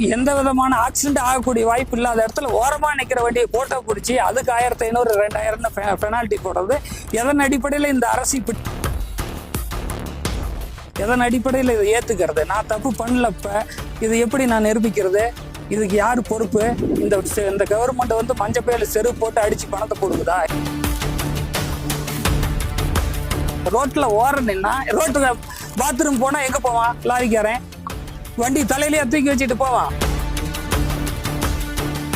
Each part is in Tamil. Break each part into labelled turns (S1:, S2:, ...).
S1: எந்த விதமான ஆக்சிடென்ட் ஆகக்கூடிய வாய்ப்பு இல்லாத இடத்துல ஓரமாக நிற்கிற வண்டியை போட்டோ பிடிச்சி அதுக்கு ஆயிரத்தி ஐநூறு ரெண்டாயிரம்னு பெனால்ட்டி போடுறது. எதன் அடிப்படையில் இந்த அரசு இப்படி எதன் அடிப்படையில் இதை ஏற்றுக்கிறது நான் தப்பு பண்ணலப்ப இது எப்படி நான் நிரூபிக்கிறது? இதுக்கு யார் பொறுப்பு? இந்த செ- இந்த கவர்மெண்ட் வந்து மஞ்சள் பையில செருப்பு போட்டு அடித்து பணத்தை கொடுக்குதா ரோட்டில் ஓர நின்னா ரோட்டில் பாத்ரூம் போனால் எங்கே போவான்? லாரிக்காரன். வண்டி தலையிலேயே தூக்கி வச்சுட்டு போவான்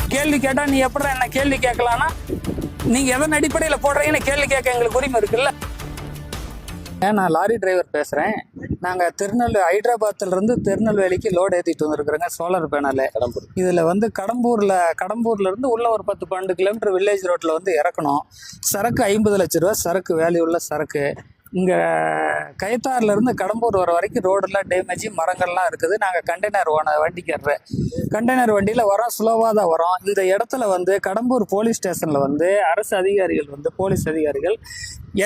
S1: கேள்வி கேட்டா நீ எப்படி என்ன கேள்வி கேட்கலான்னா நீங்க எதன் அடிப்படையில் போடுறீங்கன்னு கேள்வி கேட்க எங்களுக்கு உரிமை இருக்குல்ல? நான் லாரி டிரைவர் பேசுகிறேன் நாங்கள் திருநெல்வேலி ஹைதராபாத்ல இருந்து திருநெல்வேலிக்கு லோடு ஏற்றிட்டு வந்திருக்கிறோங்க சோலார் பேனலு
S2: கடம்பூர்.
S1: இதில் வந்து கடம்பூரில் கடம்பூர்ல இருந்து உள்ள ஒரு பத்து பன்னெண்டு கிலோமீட்டர் வில்லேஜ் ரோட்டில் வந்து இறக்கணும். சரக்கு ஐம்பது லட்ச ரூபா சரக்கு வேல்யூ உள்ள சரக்கு. இங்கே கயத்தாறுலேருந்து கடம்பூர் வர வரைக்கும் ரோடெல்லாம் டேமேஜ் மரங்கள்லாம் இருக்குது. நாங்கள் கண்டெய்னர் ஓன வண்டிக்காரரு கண்டெய்னர் வண்டியில் வரோம் ஸ்லோவாக தான் வரோம் இந்த இடத்துல வந்து கடம்பூர் போலீஸ் ஸ்டேஷனில் வந்து அரசு அதிகாரிகள் வந்து போலீஸ் அதிகாரிகள்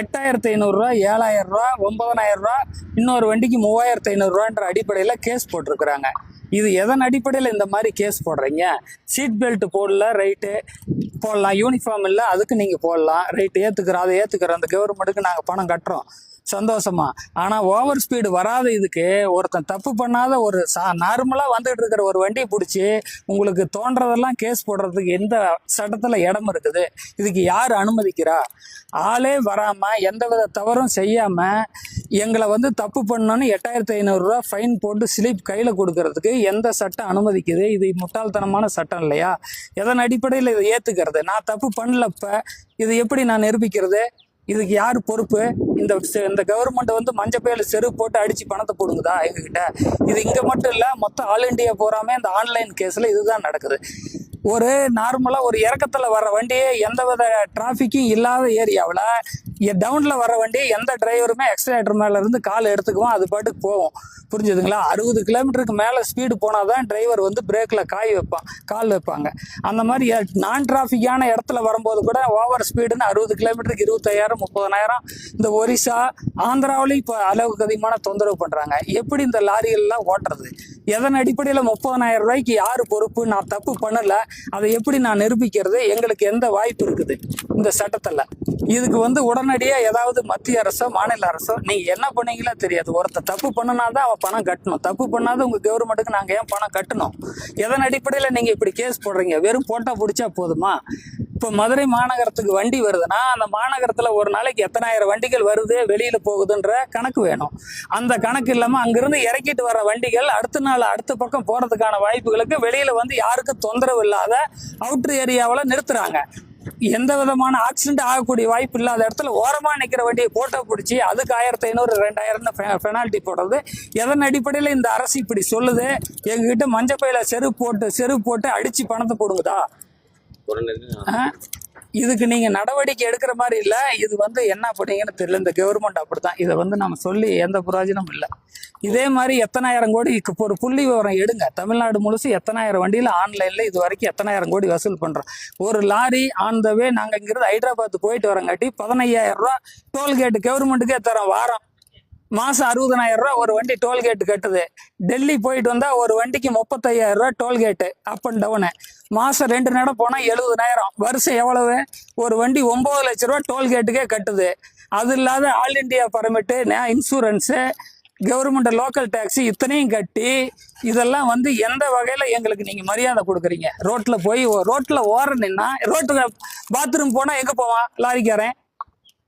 S1: எட்டாயிரத்தி ஐநூறுரூவா ஏழாயிரம் ரூபா ஒன்பதனாயிரம் ரூபா இன்னொரு வண்டிக்கு மூவாயிரத்து ஐநூறுரூவான்ற அடிப்படையில் கேஸ் போட்டிருக்கிறாங்க. இது எதன் அடிப்படையில் இந்த மாதிரி கேஸ் போடுறீங்க? சீட் பெல்ட் போடல ரைட்டு போடலாம். யூனிஃபார்ம் இல்லை அதுக்கு நீங்கள் போடலாம். ரைட்டு ஏற்றுக்கிறோம் அதை ஏற்றுக்கிறோம் அந்த கவர்மெண்ட்டுக்கு நாங்கள் பணம் கட்டுறோம். சந்தோஷமா. ஆனால் ஓவர் ஸ்பீடு வராத இதுக்கு ஒருத்தன் தப்பு பண்ணாத ஒரு சா நார்மலாக வந்துகிட்டு இருக்கிற ஒரு வண்டியை பிடிச்சி உங்களுக்கு தோன்றதெல்லாம் கேஸ் போடுறதுக்கு எந்த சட்டத்தில் இடம் இருக்குது? இதுக்கு யார் அனுமதிக்கிறா? ஆளே வராமல் எந்த வித தவறும் செய்யாமல் எங்களை வந்து தப்பு பண்ணோன்னு எட்டாயிரத்தி ஐநூறுரூவா ஃபைன் போட்டு ஸ்லிப் கையில் கொடுக்கறதுக்கு எந்த சட்டம் அனுமதிக்குது? இது முட்டாள்தனமான சட்டம் இல்லையா? எதன் அடிப்படையில் இதை ஏற்றுக்கிறது நான் தப்பு பண்ணலப்ப இது எப்படி நான் நிரூபிக்கிறது? இதுக்கு யார் பொறுப்பு? இந்த இந்த கவர்மெண்ட் வந்து மஞ்சள் பேல செருப்பு போட்டு அடிச்சு பணத்தை போடுங்குதா எங்ககிட்ட. இது இங்க மட்டும் இல்ல மொத்தம் ஆல் இண்டியா போறாம இந்த ஆன்லைன் கேஸ்ல இதுதான் நடக்குது. ஒரு நார்மலாக ஒரு இறக்கத்தில் வர வண்டியே எந்த வித டிராஃபிக்கும் இல்லாத ஏரியாவில் டவுன்ல வர வண்டி எந்த டிரைவருமே எக்ஸலேட்டர் மேல இருந்து கால் எடுத்துக்குவோம் அது பாட்டுக்கு போவோம் புரிஞ்சுதுங்களா? அறுபது கிலோமீட்டருக்கு மேலே ஸ்பீடு போனால் தான் டிரைவர் வந்து பிரேக்கில் காய் வைப்பான் கால் வைப்பாங்க. அந்த மாதிரி நான் டிராஃபிக்கான இடத்துல வரும்போது கூட ஓவர் ஸ்பீடுன்னு அறுபது கிலோமீட்டருக்கு இருபத்தாயிரம் முப்பதனாயிரம் இந்த ஒரிசா ஆந்திராவிலையும் இப்போ அளவுக்கு அதிகமான தொந்தரவு பண்ணுறாங்க எப்படி இந்த லாரிகள்லாம் ஓட்டுறது? எதன் அடிப்படையில் முப்பதனாயிரம் ரூபாய்க்கு யார் பொறுப்பு? நான் தப்பு பண்ணலை. அதை எப்படி நான் நிரூபிக்கிறது? எங்களுக்கு எந்த வாய்ப்பு இருக்குது? இந்த சட்டத்தில். இதுக்கு வந்து உடனடியாக ஏதாவது மத்திய அரசோ மாநில அரசோ நீங்கள் என்ன பண்ணீங்களோ தெரியாது. ஒருத்தர் தப்பு பண்ணுனா தான் அவன் பணம் கட்டணும். தப்பு பண்ணாத உங்கள் கவர்மெண்ட்டுக்கு நாங்கள் ஏன் பணம் கட்டணும்? எதன் அடிப்படையில் நீங்கள் இப்படி கேஸ் போடுறீங்க? வெறும் போட்டோ பிடிச்சா போதுமா? இப்போ மதுரை மாநகரத்துக்கு வண்டி வருதுன்னா அந்த மாநகரத்தில் ஒரு நாளைக்கு எத்தனாயிரம் வண்டிகள் வருது வெளியில் போகுதுன்ற கணக்கு வேணும். அந்த கணக்கு இல்லாமல் அங்கிருந்து இறக்கிட்டு வர வண்டிகள் அடுத்த நாள் அடுத்த பக்கம் போகிறதுக்கான வாய்ப்புகளுக்கு வெளியில் வந்து யாருக்கும் தொந்தரவு இல்லாத அவுட்ரு ஏரியாவில் நிறுத்துறாங்க. எந்த விதமான ஆக்சிடென்ட் ஆகக்கூடிய வாய்ப்பு இல்லாத இடத்துல ஓரமாக நிற்கிற வண்டியை போட்டோ பிடிச்சி அதுக்கு ஆயிரத்தி ஐநூறு ரெண்டாயிரம்னு பெனால்ட்டி போடுறது. எதன் அடிப்படையில் இந்த அரசு இப்படி சொல்லுது? எங்ககிட்ட மஞ்சப்பையில் செருப்பு போட்டு செருப்பு போட்டு அடித்து பணத்தை போடுங்கதா இதுக்கு நீங்க நடவடிக்கை எடுக்கிற மாதிரி இல்ல. இது வந்து என்ன பண்ணீங்கன்னு தெரியல. இந்த கவர்மெண்ட் அப்படித்தான். இதை வந்து நம்ம சொல்லி எந்த பிரயோஜனமும் இல்லை. இதே மாதிரி எத்தனாயிரம் கோடி இப்போ ஒரு புள்ளி விவரம் எடுங்க. தமிழ்நாடு முழுசு எத்தனாயிரம் வண்டியில் ஆன்லைனில் இது வரைக்கும் எத்தனாயிரம் கோடி வசூல் பண்ணுறோம் ஒரு லாரி ஆன் த வே நாங்கள் இங்கிருந்து ஹைதராபாத் போயிட்டு வரங்காட்டி பதினையாயிரம் ரூபா டோல்கேட் கவர்மெண்ட்டுக்கே தரோம் வாரம். மாதம் அறுபதனாயிரம் ரூபா ஒரு வண்டி டோல்கேட் கட்டுது. டெல்லி போயிட்டு வந்தால் ஒரு வண்டிக்கு முப்பத்தையாயிரம் ரூபா டோல்கேட்டு அப் அண்ட் டவுனு மாதம் ரெண்டு நேரம் போனால் எழுபதனாயிரம். வருஷம் எவ்வளவு? ஒரு வண்டி ஒம்பது லட்ச ரூபா டோல்கேட்டுக்கே கட்டுது. அது இல்லாத all India permit insurance government local taxi இத்தனையும் கட்டி இதெல்லாம் வந்து எந்த வகையில் எங்களுக்கு நீங்கள் மரியாதை கொடுக்குறீங்க? ரோட்டில் போய் ரோட்டில் ஓர நின்னா ரோட்டில் பாத்ரூம் போனால் எங்கே போவான்? லாரிக்காரன்.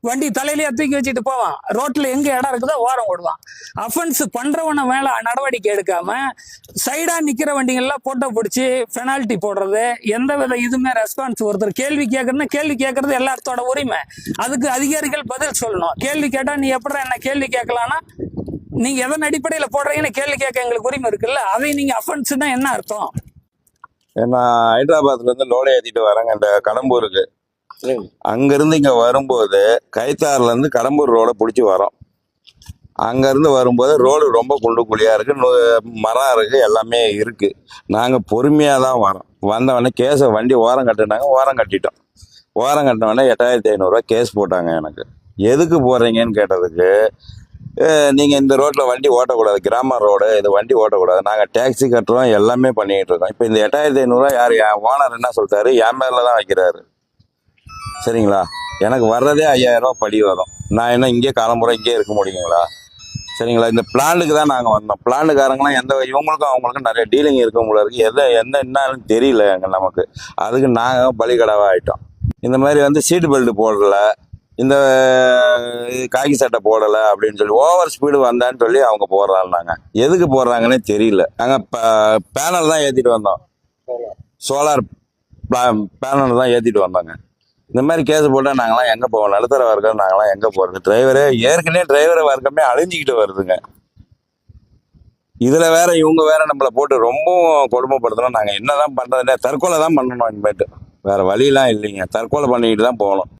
S1: வண்டி தலையிலேயே தூக்கி வச்சுட்டு போவான். ரோட்ல எங்க இடம் இருக்குதோ ஓரம் ஓடுவான் அஃபென்ஸ் பண்றவன மேல நடவடிக்கை எடுக்காம சைடா நிக்கிற வண்டிகள்லாம் போட்டோ பிடிச்சி பெனால்ட்டி போடுறது எந்த வித இதுமே ரெஸ்பான்ஸ் ஒருத்தர் கேள்வி கேட்கறதுனா கேள்வி கேட்கறது எல்லாத்தோட உரிமை. அதுக்கு அதிகாரிகள் பதில் சொல்லணும். கேள்வி கேட்டா நீ எப்படி என்ன கேள்வி கேட்கலாம்னா நீங்க எதன் அடிப்படையில போடுறீங்கன்னு கேள்வி கேட்க எங்களுக்கு உரிமை இருக்குல்ல அதை நீங்க அஃபென்ஸ்னா என்ன அர்த்தம்?
S3: நான் ஹைதராபாத்ல இருந்து லோடு ஏத்திட்டு வரேங்க இந்த கடம்பூருக்கு. அங்கிருந்து இங்கே வரும்போது கைத்தாறுலேருந்து கடம்பூர் ரோட பிடிச்சி வரோம். அங்கேருந்து வரும்போது ரோடு ரொம்ப குண்டு குழியாக இருக்குது மரம் இருக்குது எல்லாமே இருக்குது நாங்கள் பொறுமையாக தான் வரோம். வந்தவொடனே கேஸை வண்டி ஓரம் கட்டினாங்க ஓரம் கட்டிட்டோம். ஓரம் கட்டினவொடனே எட்டாயிரத்தி ஐநூறுரூவா கேஸ் போட்டாங்க எனக்கு. எதுக்கு போடுறீங்கன்னு கேட்டதுக்கு நீங்கள் இந்த ரோட்டில் வண்டி ஓட்டக்கூடாது கிராம ரோடு இது வண்டி ஓட்டக்கூடாது. நாங்கள் டேக்ஸி கட்டுறோம் எல்லாமே பண்ணிகிட்டு இருக்கோம். இப்போ இந்த எட்டாயிரத்தி ஐநூறுரூவா யார் என் ஓனர் என்ன சொல்லிட்டாரு? என் மேலே தான் வைக்கிறாரு. சரிங்களா? எனக்கு வர்றதே ஐயாயிரம் ரூபாய் படி வரும். நான் என்ன இங்கே காலம்புறம் இங்கே இருக்க முடியுங்களா? சரிங்களா? இந்த பிளானுக்கு தான் நாங்கள் வந்தோம். பிளானுக்காரங்களாம் எந்த இவங்களுக்கும் அவங்களுக்கும் நிறைய டீலிங் இருக்கும் போல இருக்கு. எதை என்ன என்னன்னு தெரியல எங்க நமக்கு. அதுக்கு நாங்கள் பலிகடாவாக ஆயிட்டோம். இந்த மாதிரி வந்து சீட் பெல்ட் போடல. இந்த காக்கி சட்டை போடலை அப்படின்னு சொல்லி ஓவர் ஸ்பீடு வந்தான்னு சொல்லி அவங்க போடுறாங்க எதுக்கு போடுறாங்கன்னே தெரியல. நாங்கள் பேனல் தான் ஏற்றிட்டு வந்தோம். சோலார். பேனல் தான் ஏற்றிட்டு வந்தோங்க. இந்த மாதிரி கேஸ் போட்டால் நாங்களாம் எங்கே போவோம்? நடுத்தர வர்க்கம் நாங்களாம் எங்கே போகிறது டிரைவரே ஏற்கனவே டிரைவரை வர்க்கமே அழிஞ்சிக்கிட்டு வருதுங்க. இதில் வேற இவங்க வேற நம்மளை போட்டு ரொம்பவும் கொடுமைப்படுத்தணும். நாங்கள் என்னதான் பண்ணுறதுனே தற்கொலை தான் பண்ணணும் இனிமேட்டு. வேற வழியெலாம் இல்லைங்க. தற்கொலை பண்ணிக்கிட்டு தான் போகணும்.